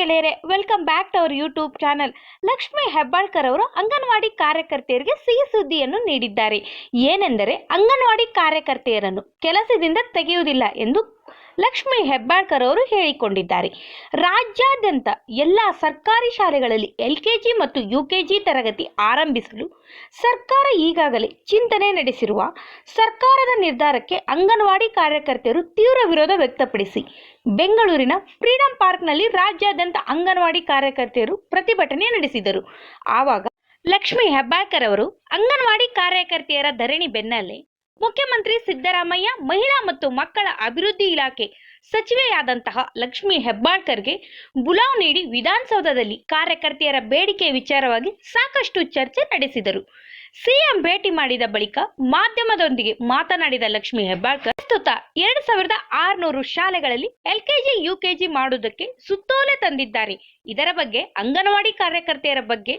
ಗೆಳೆಯರೆ welcome back to our YouTube channel Lakshmi Hebbalkar ಅವರು ಅಂಗನವಾಡಿ ಕಾರ್ಯಕರ್ತೆಯರಿಗೆ ಸಿಹಿ ಸುದ್ದಿಯನ್ನು ನೀಡಿದ್ದಾರೆ. ಏನೆಂದರೆ, ಅಂಗನವಾಡಿ ಕಾರ್ಯಕರ್ತೆಯರನ್ನು ಕೆಲಸದಿಂದ ತೆಗೆಯುವುದಿಲ್ಲ ಎಂದು ಲಕ್ಷ್ಮಿ ಹೆಬ್ಬಾಳ್ಕರ್ ಅವರು ಹೇಳಿಕೊಂಡಿದ್ದಾರೆ. ರಾಜ್ಯಾದ್ಯಂತ ಎಲ್ಲ ಸರ್ಕಾರಿ ಶಾಲೆಗಳಲ್ಲಿ ಎಲ್ಕೆಜಿ ಮತ್ತು ಯುಕೆಜಿ ತರಗತಿ ಆರಂಭಿಸಲು ಸರ್ಕಾರ ಈಗಾಗಲೇ ಚಿಂತನೆ ನಡೆಸಿರುವ ಸರ್ಕಾರದ ನಿರ್ಧಾರಕ್ಕೆ ಅಂಗನವಾಡಿ ಕಾರ್ಯಕರ್ತೆಯರು ತೀವ್ರ ವಿರೋಧ ವ್ಯಕ್ತಪಡಿಸಿ, ಬೆಂಗಳೂರಿನ ಫ್ರೀಡಂ ಪಾರ್ಕ್ನಲ್ಲಿ ರಾಜ್ಯಾದ್ಯಂತ ಅಂಗನವಾಡಿ ಕಾರ್ಯಕರ್ತೆಯರು ಪ್ರತಿಭಟನೆ ನಡೆಸಿದರು. ಆವಾಗ ಲಕ್ಷ್ಮಿ ಹೆಬ್ಬಾಳ್ಕರ್ ಅವರು ಅಂಗನವಾಡಿ ಕಾರ್ಯಕರ್ತೆಯರ ಧರಣಿ ಬೆನ್ನಲ್ಲೇ ಮುಖ್ಯಮಂತ್ರಿ ಸಿದ್ದರಾಮಯ್ಯ ಮಹಿಳಾ ಮತ್ತು ಮಕ್ಕಳ ಅಭಿವೃದ್ಧಿ ಇಲಾಖೆ ಸಚಿವೆಯಾದಂತಹ ಲಕ್ಷ್ಮಿ ಹೆಬ್ಬಾಳ್ಕರ್ಗೆ ಬುಲಾವ್ ನೀಡಿ ವಿಧಾನಸೌಧದಲ್ಲಿ ಕಾರ್ಯಕರ್ತೆಯರ ಬೇಡಿಕೆ ವಿಚಾರವಾಗಿ ಸಾಕಷ್ಟು ಚರ್ಚೆ ನಡೆಸಿದರು. ಸಿಎಂ ಭೇಟಿ ಮಾಡಿದ ಬಳಿಕ ಮಾಧ್ಯಮದೊಂದಿಗೆ ಮಾತನಾಡಿದ ಲಕ್ಷ್ಮಿ ಹೆಬ್ಬಾಳ್ಕರ್, ಪ್ರಸ್ತುತ ಎರಡ್ ಸಾವಿರದ ಆರ್ನೂರು ಶಾಲೆಗಳಲ್ಲಿ ಎಲ್ಕೆಜಿ, ಯುಕೆಜಿ ಮಾಡುವುದಕ್ಕೆ ಸುತ್ತೋಲೆ ತಂದಿದ್ದಾರೆ. ಇದರ ಬಗ್ಗೆ ಅಂಗನವಾಡಿ ಕಾರ್ಯಕರ್ತೆಯರ ಬಗ್ಗೆ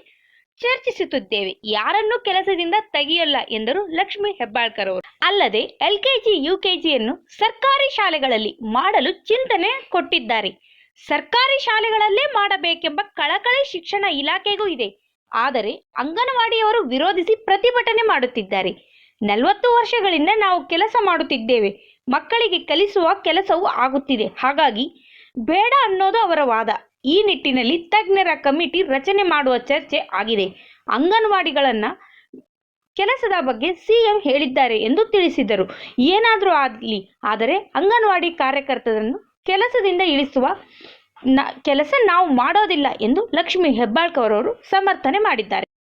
ಚರ್ಚಿಸುತ್ತಿದ್ದೇವೆ. ಯಾರನ್ನೂ ಕೆಲಸದಿಂದ ತೆಗೆಯಲ್ಲ ಎಂದರು ಲಕ್ಷ್ಮಿ ಹೆಬ್ಬಾಳ್ಕರ್ ಅವರು. ಅಲ್ಲದೆ ಎಲ್ಕೆಜಿ, ಯುಕೆಜಿಯನ್ನು ಸರ್ಕಾರಿ ಶಾಲೆಗಳಲ್ಲಿ ಮಾಡಲು ಚಿಂತನೆ ಕೊಟ್ಟಿದ್ದಾರೆ. ಸರ್ಕಾರಿ ಶಾಲೆಗಳಲ್ಲೇ ಮಾಡಬೇಕೆಂಬ ಕಳಕಳಿ ಶಿಕ್ಷಣ ಇಲಾಖೆಗೂ ಇದೆ. ಆದರೆ ಅಂಗನವಾಡಿಯವರು ವಿರೋಧಿಸಿ ಪ್ರತಿಭಟನೆ ಮಾಡುತ್ತಿದ್ದಾರೆ. ನಲವತ್ತು ವರ್ಷಗಳಿಂದ ನಾವು ಕೆಲಸ ಮಾಡುತ್ತಿದ್ದೇವೆ. ಮಕ್ಕಳಿಗೆ ಕಲಿಸುವ ಕೆಲಸವೂ ಆಗುತ್ತಿದೆ. ಹಾಗಾಗಿ ಬೇಡ ಅನ್ನೋದು ಅವರ ವಾದ. ಈ ನಿಟ್ಟಿನಲ್ಲಿ ತಜ್ಞರ ಕಮಿಟಿ ರಚನೆ ಮಾಡುವ ಚರ್ಚೆ ಆಗಿದೆ. ಅಂಗನವಾಡಿಗಳನ್ನ ಕೆಲಸದ ಬಗ್ಗೆ ಸಿಎಂ ಹೇಳಿದ್ದಾರೆ ಎಂದು ತಿಳಿಸಿದರು. ಏನಾದರೂ ಆಗಲಿ. ಆದರೆ ಅಂಗನವಾಡಿ ಕಾರ್ಯಕರ್ತರನ್ನು ಕೆಲಸದಿಂದ ಇಳಿಸುವ ನ ಕೆಲಸ ನಾವು ಮಾಡೋದಿಲ್ಲ ಎಂದು ಲಕ್ಷ್ಮಿ ಹೆಬ್ಬಾಳ್ಕರ್ ಅವರು ಸಮರ್ಥನೆ ಮಾಡಿದ್ದಾರೆ.